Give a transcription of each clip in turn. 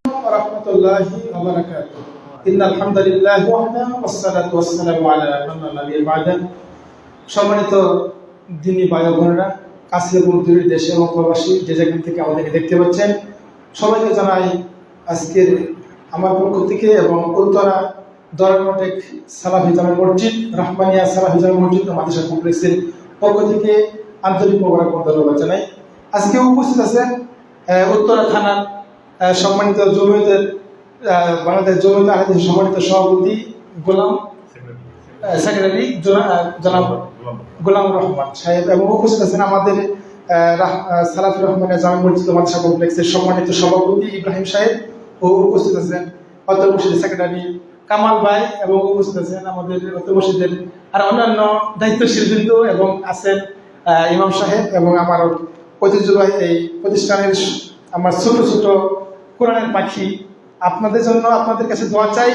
ورحمة الله وبركاته إن الحمد لله وحده والصلاة والسلام على من لا نبي بعده সম্মানিত দিনী ভাই ও বোনেরা কাছে এবং দূরের দেশে এবং প্রবাসী যে যেখান থেকে আমাদেরকে দেখতে পাচ্ছেন সবাইকে জানাই আজকের আমার পক্ষ থেকে এবং উত্তরা দরমটেক সালাফি জামে মসজিদ রহমানিয়া সালাফি জামে মসজিদ ও মাদ্রাসা কমপ্লেক্সের পক্ষ থেকে আন্তরিক মোবারক ও ধন্যবাদ জানাই আজকে উপস্থিত আছেন আহ, উত্তরা থানার আহ, সম্মানিত আহ, বাংলাদেশ জমিয়ত আহমেদ সম্মানিত সভাপতি গোলাম সেক্রেটারি জনাব গোলাম রহমান সাহেব এবং উপস্থিত আছেন আমাদের আহ, রাহ- আহ, সালাফি রহমানের জামে মসজিদ মাদ্রাসা কমপ্লেক্সের সম্মানিত সভাপতি ইব্রাহিম সাহেব ও উপস্থিত আছেন অত্র মসজিদের সেক্রেটারি কামাল ভাই এবং উপস্থিত আছেন আমাদের অত্র মসজিদের আর অন্যান্য দায়িত্বশীল বিন্দু এবং আছেন ইমাম সাহেব এবং আমার ঐতিহ্যবাহী এই প্রতিষ্ঠানের আমার ছোট ছোট কোরআনের পাখি। আপনাদের জন্য আপনাদের কাছে দোয়া চাই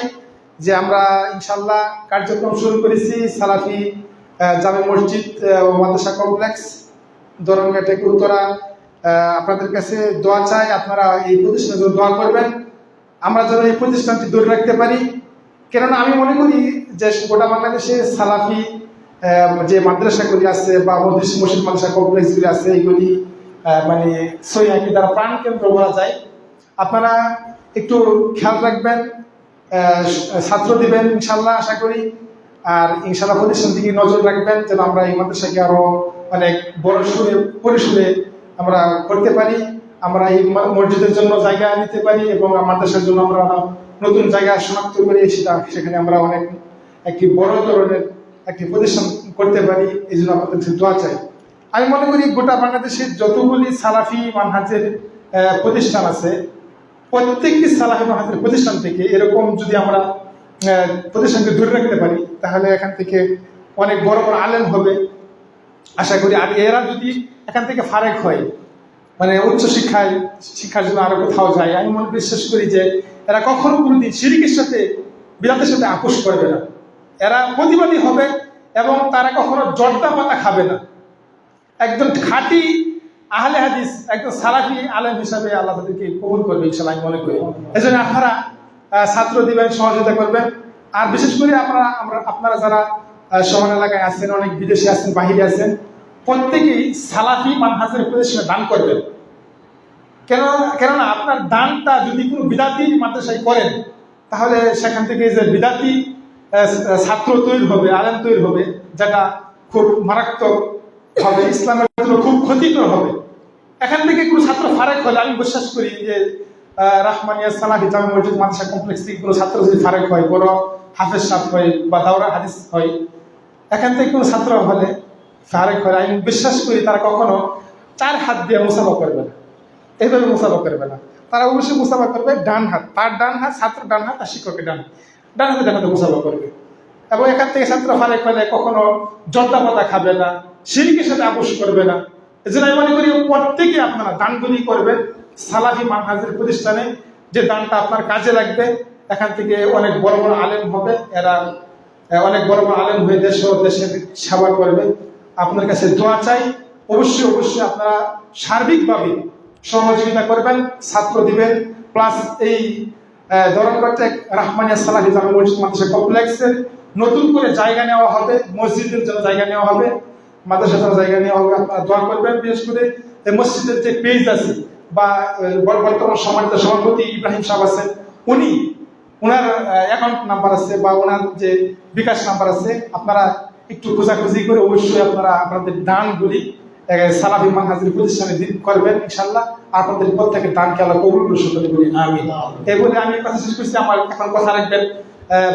যে আমরা ইনশাল্লাহ কার্যক্রম শুরু করেছি সালাফি জামে মসজিদ মাদ্রাসা কমপ্লেক্স দরঙ্গাটে আহ, আপনাদের কাছে দোয়া চাই আপনারা এই প্রতিষ্ঠানের জন্য দোয়া করবেন। আমরা যেন এই প্রতিষ্ঠানটি ধরে রাখতে পারি। কেননা আমি মনে করি যে গোটা বাংলাদেশে সালাফি যে মাদ্রাসাগুলি আছে বা মসজিদ মসজিদ মাদ্রাসা কমপ্লেক্সগুলি আছে এইগুলি আহ, মানে সৈয়াকি দ্বারা প্রাণ কেন্দ্র বলা যায়। আপনারা একটু খেয়াল রাখবেন ছাত্র দিবেন ইনশাল্লাহ, আশা করি। আর ইনশাল্লাহ প্রতিষ্ঠান দিকে নজর রাখবেন যেন আমরা এই মাদ্রাসাকে আরও অনেক বড় সুরে, পরিসরে আমরা করতে পারি, আমরা এই মসজিদের জন্য জায়গা নিতে পারি এবং মাদ্রাসার জন্য আমরা নতুন জায়গা শনাক্ত করে সেটা, সেখানে আমরা অনেক, একটি বড় ধরনের একটি প্রতিষ্ঠান করতে পারি, এই জন্য আপনাদের দোয়া চাই। আমি মনে করি গোটা বাংলাদেশের যতগুলি সালাফি মানহাজের প্রতিষ্ঠান আছে প্রত্যেকটি সালাফি মানহাজের প্রতিষ্ঠান থেকে এরকম যদি আমরা প্রতিষ্ঠানকে ধরে রাখতে পারি, তাহলে এখান থেকে অনেক বড় বড় আলেম হবে। আশা করি আর এরা যদি এখান থেকে ফারেক হয় মানে উচ্চ শিক্ষায়, শিক্ষার জন্য আরও কোথাও যায়, আমি মনে বিশ্বাস করি যে এরা কখনো কোনোদিন শিরিকের সাথে বিরাতের সাথে আপোষ করবে না। এরা প্রতিবাদী হবে এবং তারা কখনো জর্দা পাতা খাবে না। একদম খাঁটি আহলে হাদিস একদম সালাফি আলেম হিসাবে আল্লাহ তাদেরকে কবুল করবে ইনশাল্লাহ আমি মনে করি। এই জন্য আপনারা ছাত্র দিবেন সহযোগিতা করবেন। আর বিশেষ করে আপনারা, আমরা, আপনারা যারা শহর এলাকায় আছেন, অনেক বিদেশে আছেন, বাহিরে আছেন, প্রত্যেকেই সালাফি মানহাজের প্রতিষ্ঠানে দান করবেন। কেন কেননা আপনার দানটা যদি কোনো বিদাতি মাদ্রাসায় করেন, তাহলে সেখান থেকে যে বিদাতি ছাত্র তৈরি হবে, আলেম তৈরি হবে, যেটা খুব মারাত্মক হবে, ইসলামের জন্য খুব ক্ষতিকর হবে। এখান থেকে কোনো ছাত্র ফারেক হলে আমি বিশ্বাস করি যে রাহমানিয়া সালাহি জামে মসজিদ, মাদ্রাসা কমপ্লেক্স থেকে কোনো ছাত্র যদি ফারেক হয়, বড় হাফেজ সাহ হয় বা দাওরা হাদিস হয়, এখান থেকে কোনো ছাত্র হলে ফারেক হয় আমি বিশ্বাস করি তারা কখনো চার হাত দিয়ে মুসাফা করবে না। এইভাবে মুসাফা করবে না। তারা অবশ্যই মুসাফা করবে ডান হাত, তার ডান হাত, ছাত্র ডান হাত, আর শিক্ষকের ডান। ডান হাতে। ডান হাতে মুসাফা করবে। এবং এখান থেকে ছাত্র ফারেক হলে কখনো জর্দা পাতা খাবে না সিরিকের সাথে আপোষ করবে না। এই জন্য আমি মনে করি প্রত্যেকে আপনারা দানগুলি করবেন। সালাফি মানহাজের প্রতিষ্ঠানে যে দানটা আপনার কাজে লাগবে, এখান থেকে অনেক বড় বড় আলেম হবে, এরা অনেক বড় বড় আলেম হয়ে দেশ ও দেশের সেবা করবে। আপনার কাছে দোয়া চাই। অবশ্যই অবশ্যই আপনারা সার্বিকভাবে সহযোগিতা করবেন, ছাত্র দিবেন। প্লাস এই দরকার রাহমানিয়া সালাহি জামে মসজিদ মাদ্রাসা কমপ্লেক্সের নতুন করে জায়গা নেওয়া হবে, মসজিদের জন্য জায়গা নেওয়া হবে। মাদ্রাসার জন্য জায়গা নেওয়া হবে। আপনারা দোয়া করবেন বিশেষ করে এই মসজিদের যে পেজ আছে বা বর্তমান সম্মানিত সভাপতি ইব্রাহিম সাহেব আছেন উনি ওনার অ্যাকাউন্ট নাম্বার আছে বা ওনার যে বিকাশ নাম্বার আছে আপনারা একটু খোঁজাখুঁজি করে অবশ্যই আপনারা আপনাদের দানগুলি সালাফি মানহাজের প্রতিষ্ঠানে দি- করবেন ইনশাল্লাহ আপনাদের প্রত্যেকের দানকে আল্লাহ কবুল করে বলি। আমি এই বলে আমি কথা শেষ করছি। আমার এখন কথা রাখবেন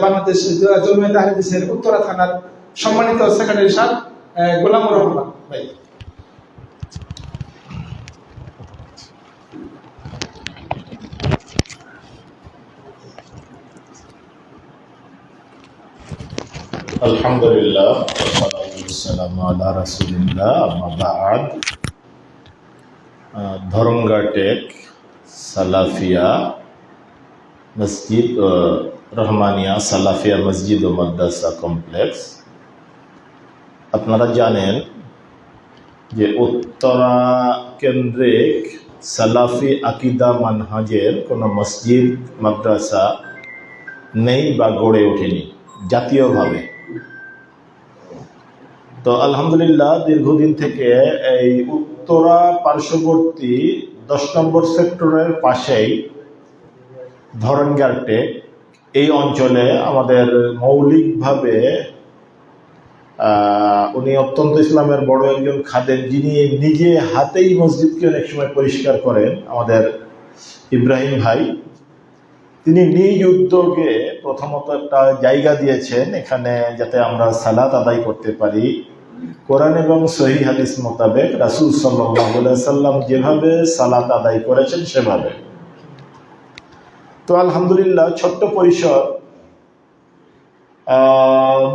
বাংলাদেশ জমিয়ত আহমেদেশের উত্তরা থানার সম্মানিত সেক্রেটারি সাহেব। গোলাম রহমান, ভাই। আলহামদুলিল্লাহ আলা রাসুলিল্লাহ আবাদ ধরমঘাটেক সালাফিয়া মসজিদ রহমানিয়া সালাফিয়া মসজিদ ও মাদ্রাসা কমপ্লেক্স। আপনারা জানেন যে উত্তরা কেন্দ্রিক সালাফি আকিদা মানহাজের কোনো মসজিদ, মাদ্রাসা নেই বা গড়ে ওঠেনি, জাতীয়ভাবে। তো আলহামদুলিল্লাহ, দীর্ঘদিন থেকে এই উত্তরা পার্শ্ববর্তী দশ নম্বর সেক্টরের পাশেই ধরনগার্টে এই অঞ্চলে আমাদের মৌলিকভাবে উনি অত্যন্ত ইসলামের বড় একজন খাদেন যিনি নিজে হাতেই মসজিদকে অনেক সময় পরিষ্কার করেন, আমাদের ইব্রাহিম ভাই। তিনি নিজ উদ্যোগে প্রথমত একটা জায়গা দিয়েছেন এখানে যাতে আমরা সালাত আদায় করতে পারি। কোরআন এবং সহি হাদিস মোতাবেক রাসুল সাল্লাম যেভাবে সালাত আদায় করেছেন সেভাবে। তো আলহামদুলিল্লাহ, ছোট্ট পরিসর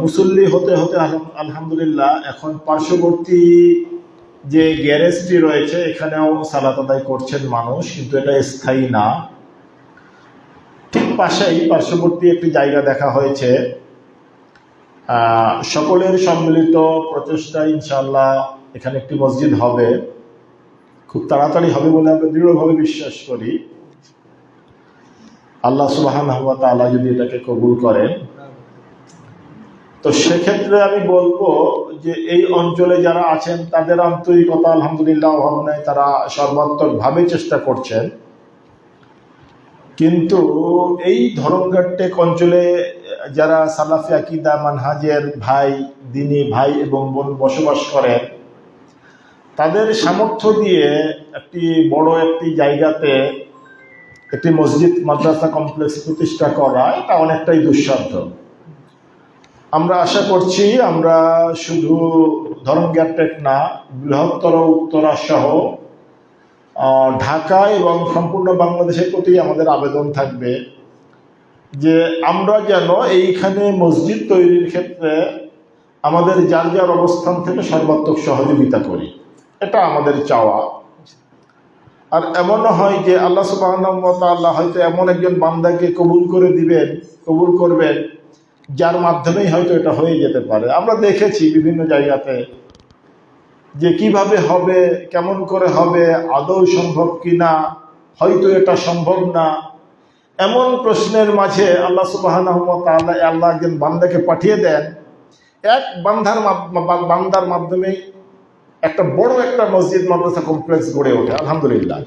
মুসল্লি হতে হতে আলহাম- আলহামদুলিল্লাহ, এখন পার্শ্ববর্তী যে গ্যারেজটি রয়েছে, এখানেও সালাত আদায় করছেন মানুষ, কিন্তু এটা স্থায়ী না। ঠিক পাশেই পার্শ্ববর্তী একটি জায়গা দেখা হয়েছে। সকলের সম্মিলিত প্রচেষ্টা ইনশাল্লাহ এখানে একটি মসজিদ হবে। খুব তাড়াতাড়ি হবে বলে আমরা দৃঢ়ভাবে বিশ্বাস করি। আল্লাহ সুবাহান তাআলা যদি এটাকে কবুল করেন। তো সেক্ষেত্রে আমি বলব যে এই অঞ্চলে যারা আছেন, তাদের আন্তরিকতা আলহামদুলিল্লাহ অভাব নাই তারা সর্বাত্মকভাবে চেষ্টা করছেন। কিন্তু এই ধরমঘাটটেক অঞ্চলে যারা সালাফি আকিদা, মানহাজের ভাই, দিনী ভাই এবং বোন বসবাস করেন, তাদের সামর্থ্য দিয়ে একটি বড় একটি জায়গাতে একটি মসজিদ, মাদ্রাসা কমপ্লেক্স প্রতিষ্ঠা করা, এটা অনেকটাই দুঃসাধ্য। আমরা আশা করছি আমরা শুধু ধর্মজ্ঞাটেক না, বৃহত্তর উত্তরা সহ ঢাকা এবং সম্পূর্ণ বাংলাদেশের প্রতি আমাদের আবেদন থাকবে যে আমরা যেন এইখানে মসজিদ তৈরির ক্ষেত্রে আমাদের যার যার অবস্থান থেকে সর্বাত্মক সহযোগিতা করি। এটা আমাদের চাওয়া। আর এমনও হয় যে আল্লাহ সুবাহ আল্লাহ হয়তো এমন একজন বান্দাকে কবুল করে দিবেন, কবুল করবেন যার মাধ্যমেই হয়তো এটা হয়ে যেতে পারে। আমরা দেখেছি বিভিন্ন জায়গাতে যে কীভাবে হবে, কেমন করে হবে, আদৌ সম্ভব কি না হয়তো এটা সম্ভব না। এমন প্রশ্নের মাঝে আল্লাহ সুবাহ আল্লাহ একজন বান্দাকে পাঠিয়ে দেন। এক বান্ধার বান্দার মাধ্যমে একটা বড় একটা মসজিদ, মাদ্রাসা কমপ্লেক্স গড়ে ওঠে, আলহামদুলিল্লাহ।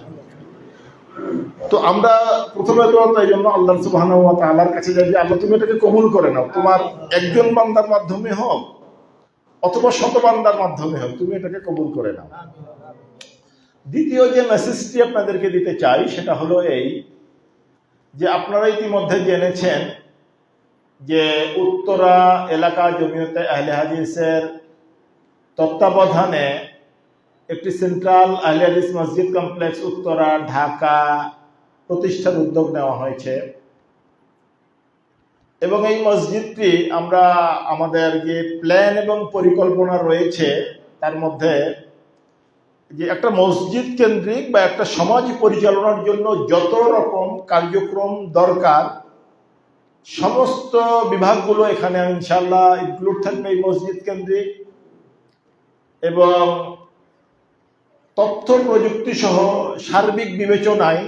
তো আমরা প্রথমে তো তাই জন্য আল্লাহ সুবাহ আল্লাহর কাছে যাই যে, আল্লাহ তুমি এটাকে কবুল করে নাও। তোমার একজন বান্দার মাধ্যমে হোক অথবা শত বান্দার মাধ্যমে হোক, তুমি এটাকে কবুল করে নাও। দ্বিতীয় যে মেসেজটি আপনাদেরকে দিতে চাই, সেটা হলো এই যে, আপনারা ইতিমধ্যে জেনেছেন যে উত্তরা এলাকা জমিয়তে আহলে হাদিসের তত্ত্বাবধানে একটি সেন্ট্রাল আহলে হাদিস মসজিদ কমপ্লেক্স, উত্তরা, ঢাকা প্রতিষ্ঠার উদ্যোগ নেওয়া হয়েছে। এবং এই মসজিদটি আমরা আমাদের যে প্ল্যান এবং পরিকল্পনা রয়েছে, তার মধ্যে যে একটা মসজিদ কেন্দ্রিক বা একটা সমাজ পরিচালনার জন্য যত রকম কার্যক্রম দরকার, সমস্ত বিভাগগুলো এখানে ইনশাল্লাহ ইনক্লুড থাকবে এই মসজিদ কেন্দ্রিক। এবং তথ্য প্রযুক্তি সহ সার্বিক বিবেচনায়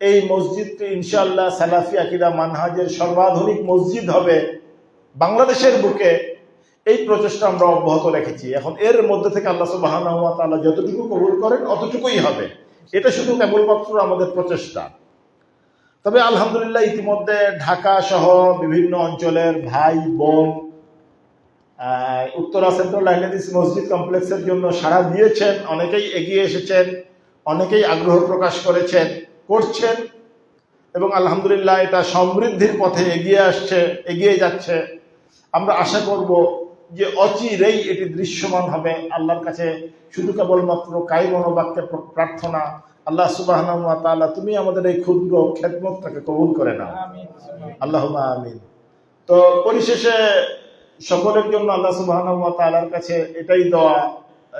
এই মসজিদটি ইনশাল্লাহ সালাফি আকিদা মানহাজের সর্বাধুনিক মসজিদ হবে বাংলাদেশের বুকে। এই প্রচেষ্টা আমরা অব্যাহত রেখেছি। এখন এর মধ্যে থেকে আল্লাহ সুবাহান তাআলা যতটুকু কবুল করেন, অতটুকুই হবে। এটা শুধু কেবলমাত্র আমাদের প্রচেষ্টা। তবে আলহামদুলিল্লাহ ইতিমধ্যে ঢাকা সহ বিভিন্ন অঞ্চলের ভাই, বোন উত্তরা সেন্ট্রাল লাইনাদিস মসজিদ কমপ্লেক্সের জন্য সাড়া দিয়েছেন, অনেকেই এগিয়ে এসেছেন, অনেকেই আগ্রহ প্রকাশ করেছেন। করছেন এবং আলহামদুলিল্লাহ এটা সমৃদ্ধির পথে এগিয়ে আসছে এগিয়ে যাচ্ছে। আমরা আশা করব যে অচিরেই এটি দৃশ্যমান হবে। আল্লাহর কাছে শুধু কেবলমাত্র কাই মনোবাক্যে প্রার্থনা। আল্লাহ সুবাহ তুমি আমাদের এই ক্ষুদ্র খেদমতটাকে কবুল করে নাও। আল্লাহ আমিন। তো পরিশেষে সকলের জন্য আল্লাহ সুবাহ তাআলার কাছে এটাই দেওয়া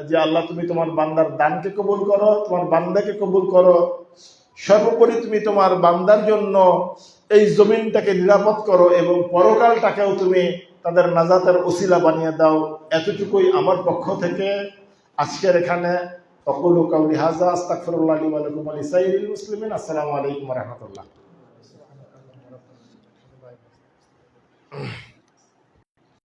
যে আল্লাহ তুমি তোমার বান্দার দানকে কবুল করো তোমার বান্দাকে কবুল করো। সর্বোপরি তুমি তোমার বান্দার জন্য এই জমিনটাকে নিরাপদ করো এবং পরকালটাকেও তুমি তাদের নাজাতের ওসিলা বানিয়ে দাও। এতটুকুই আমার পক্ষ থেকে। আজকের এখানে অকুল কাউলি হাজা আস্তাকুল্লাহ আলী আলকুম আলী সাইদুল মুসলিমিন। আসসালামু আলাইকুম রহমতুল্লাহ।